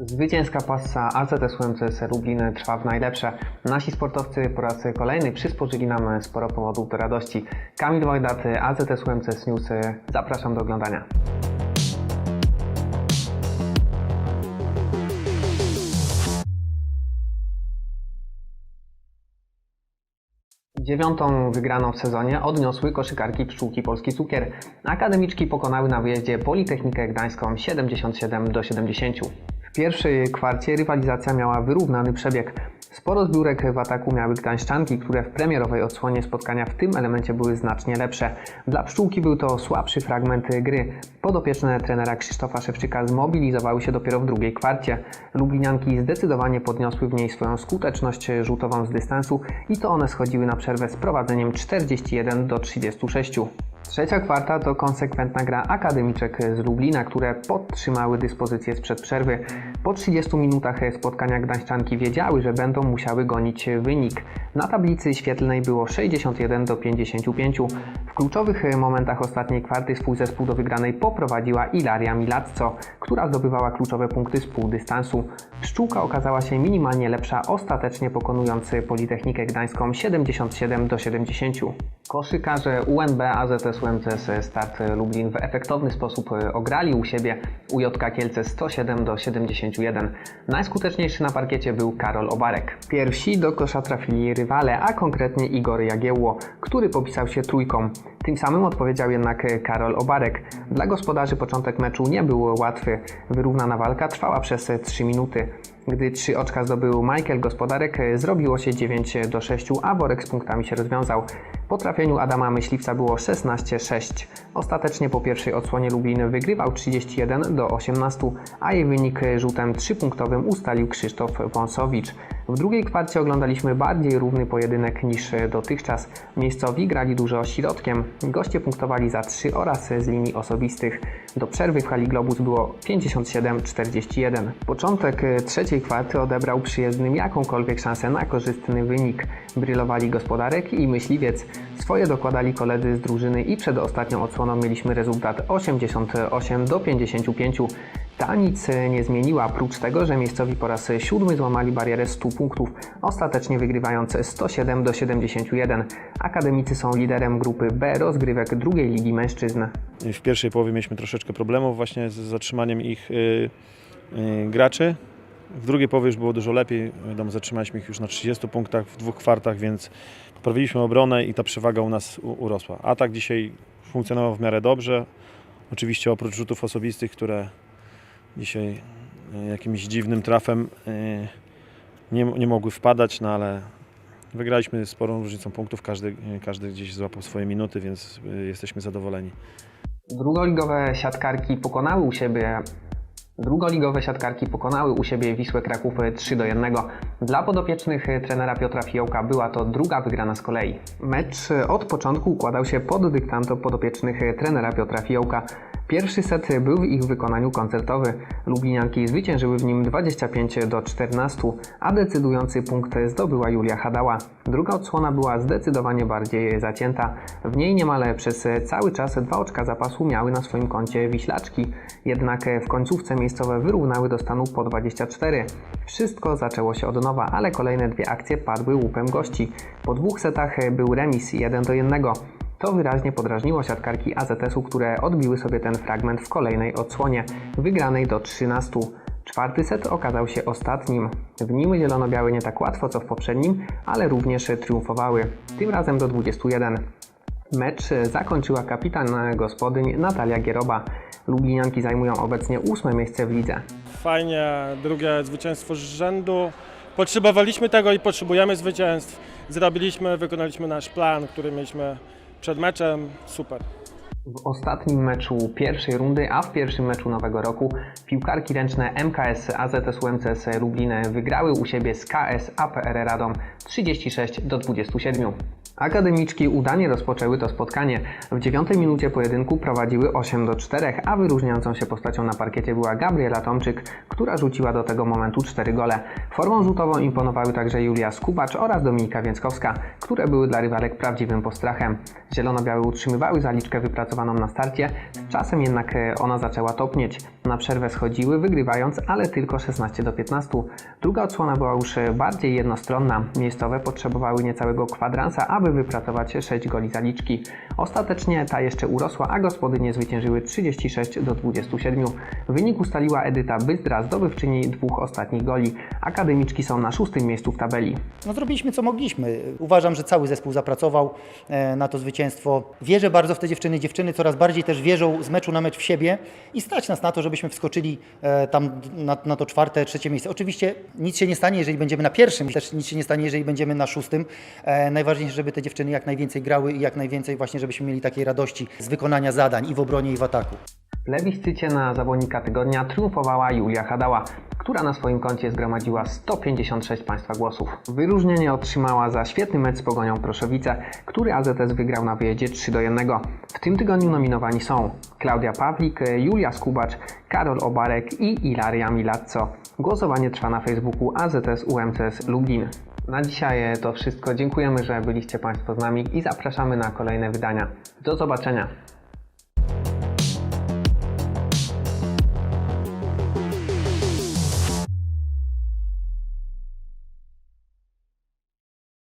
Zwycięska pasa AZS UMCS Lublin trwa w najlepsze. Nasi sportowcy po raz kolejny przysporzyli nam sporo powodów do radości. Kamil Wojdat, AZS UMCS News. Zapraszam do oglądania. Dziewiątą wygraną w sezonie odniosły koszykarki pszczółki Polski Cukier. Akademiczki pokonały na wyjeździe Politechnikę Gdańską 77 do 70. W pierwszej kwarcie rywalizacja miała wyrównany przebieg. Sporo zbiórek w ataku miały gdańszczanki, które w premierowej odsłonie spotkania w tym elemencie były znacznie lepsze. Dla pszczółki był to słabszy fragment gry. Podopieczne trenera Krzysztofa Szewczyka zmobilizowały się dopiero w drugiej kwarcie. Lublinianki zdecydowanie podniosły w niej swoją skuteczność rzutową z dystansu i to one schodziły na przerwę z prowadzeniem 41 do 36. Trzecia kwarta to konsekwentna gra akademiczek z Lublina, które podtrzymały dyspozycję sprzed przerwy. Po 30 minutach spotkania gdańszczanki wiedziały, że będą musiały gonić wynik. Na tablicy świetlnej było 61 do 55. W kluczowych momentach ostatniej kwarty swój zespół do wygranej poprowadziła Ilaria Milazzo, która zdobywała kluczowe punkty z półdystansu. Pszczółka okazała się minimalnie lepsza, ostatecznie pokonując Politechnikę Gdańską 77 do 70. Koszykarze UNB AZS UMCS Start Lublin w efektowny sposób ograli u siebie UJK Kielce 107 do 71. Najskuteczniejszy na parkiecie był Karol Obarek. Pierwsi do kosza trafili rywale, a konkretnie Igor Jagiełło, który popisał się trójką. Tym samym odpowiedział jednak Karol Obarek. Dla gospodarzy początek meczu nie był łatwy. Wyrównana walka trwała przez 3 minuty. Gdy trzy oczka zdobył Michael Gospodarek, zrobiło się 9 do 6, a worek z punktami się rozwiązał. Po trafieniu Adama Myśliwca było 16-6. Ostatecznie po pierwszej odsłonie Lublin wygrywał 31 do 18, a jej wynik rzutem 3-punktowym ustalił Krzysztof Wąsowicz. W drugiej kwarcie oglądaliśmy bardziej równy pojedynek niż dotychczas. Miejscowi grali dużo środkiem. Goście punktowali za 3 oraz z linii osobistych. Do przerwy w hali Globus było 57-41. Początek trzeciej kwarty odebrał przyjezdnym jakąkolwiek szansę na korzystny wynik. Brylowali gospodarek i myśliwiec. Swoje dokładali koledzy z drużyny i przed ostatnią odsłoną mieliśmy rezultat 88 do 55. Ta nic nie zmieniła, prócz tego, że miejscowi po raz siódmy złamali barierę 100 punktów, ostatecznie wygrywając 107 do 71. Akademicy są liderem grupy B rozgrywek drugiej ligi mężczyzn. W pierwszej połowie mieliśmy troszeczkę problemów właśnie z zatrzymaniem ich y, y, graczy. W drugiej połowie już było dużo lepiej. Wiadomo, zatrzymaliśmy ich już na 30 punktach w dwóch kwartach, więc poprawiliśmy obronę i ta przewaga u nas urosła. Atak dzisiaj funkcjonował w miarę dobrze. Oczywiście oprócz rzutów osobistych, które dzisiaj y, jakimś dziwnym trafem y, nie, nie mogły wpadać, no ale wygraliśmy sporą różnicą punktów. Każdy, każdy gdzieś złapał swoje minuty, więc jesteśmy zadowoleni. Drugoligowe siatkarki pokonały u siebie Drugoligowe siatkarki pokonały u siebie Wisłę Kraków 3 do 1. Dla podopiecznych trenera Piotra Fiołka była to druga wygrana z kolei. Mecz od początku układał się pod dyktando podopiecznych trenera Piotra Fiołka. Pierwszy set był w ich wykonaniu koncertowy. Lublinianki zwyciężyły w nim 25 do 14, a decydujący punkt zdobyła Julia Hadała. Druga odsłona była zdecydowanie bardziej zacięta. W niej niemal przez cały czas dwa oczka zapasu miały na swoim koncie wiślaczki. Jednak w końcówce miejscowe wyrównały do stanu po 24. Wszystko zaczęło się od nowa, ale kolejne dwie akcje padły łupem gości. Po dwóch setach był remis 1 do 1. To wyraźnie podrażniło siatkarki AZS-u, które odbiły sobie ten fragment w kolejnej odsłonie, wygranej do 13. Czwarty set okazał się ostatnim. W nim zielono-białe nie tak łatwo co w poprzednim, ale również triumfowały. Tym razem do 21. Mecz zakończyła kapitan gospodyń Natalia Gieroba. Lublinianki zajmują obecnie ósme miejsce w lidze. Fajnie, drugie zwycięstwo z rzędu. Potrzebowaliśmy tego i potrzebujemy zwycięstw. Zrobiliśmy, wykonaliśmy nasz plan, który mieliśmy przed meczem. Super. W ostatnim meczu pierwszej rundy, a w pierwszym meczu nowego roku piłkarki ręczne MKS AZS UMCS Lublin wygrały u siebie z KS APR Radom 36 do 27. Akademiczki udanie rozpoczęły to spotkanie. W dziewiątej minucie pojedynku prowadziły 8 do 4, a wyróżniającą się postacią na parkiecie była Gabriela Tomczyk, która rzuciła do tego momentu 4 gole. Formą rzutową imponowały także Julia Skubacz oraz Dominika Więckowska, które były dla rywalek prawdziwym postrachem. Zielono-białe utrzymywały zaliczkę wypracowaną na starcie, czasem jednak e, ona zaczęła topnieć. Na przerwę schodziły, wygrywając, ale tylko 16 do 15. Druga odsłona była już e, bardziej jednostronna. Miejscowe potrzebowały niecałego kwadransa, aby wypracować 6 goli zaliczki. Ostatecznie ta jeszcze urosła, a gospodynie zwyciężyły 36 do 27. Wynik ustaliła Edyta Byzdra, zdobywczyni dwóch ostatnich goli. Akademiczki są na szóstym miejscu w tabeli. No zrobiliśmy co mogliśmy. Uważam, że cały zespół zapracował e, na to zwycięstwo. Wierzę bardzo w te dziewczyny. Dziewczyny coraz bardziej też wierzą z meczu na mecz w siebie i stać nas na to, żebyśmy wskoczyli e, tam na, na to czwarte, trzecie miejsce. Oczywiście nic się nie stanie, jeżeli będziemy na pierwszym, też nic się nie stanie, jeżeli będziemy na szóstym. E, Najważniejsze, żeby te dziewczyny jak najwięcej grały i jak najwięcej właśnie, żebyśmy mieli takiej radości z wykonania zadań i w obronie i w ataku. W plebiscycie na zawodnika tygodnia triumfowała Julia Hadała, która na swoim koncie zgromadziła 156 państwa głosów. Wyróżnienie otrzymała za świetny mecz z Pogonią Proszowice, który AZS wygrał na wyjeździe 3 do 1. W tym tygodniu nominowani są Klaudia Pawlik, Julia Skubacz, Karol Obarek i Ilaria Milazzo. Głosowanie trwa na Facebooku AZS UMCS Lublin. Na dzisiaj to wszystko. Dziękujemy, że byliście Państwo z nami i zapraszamy na kolejne wydania. Do zobaczenia.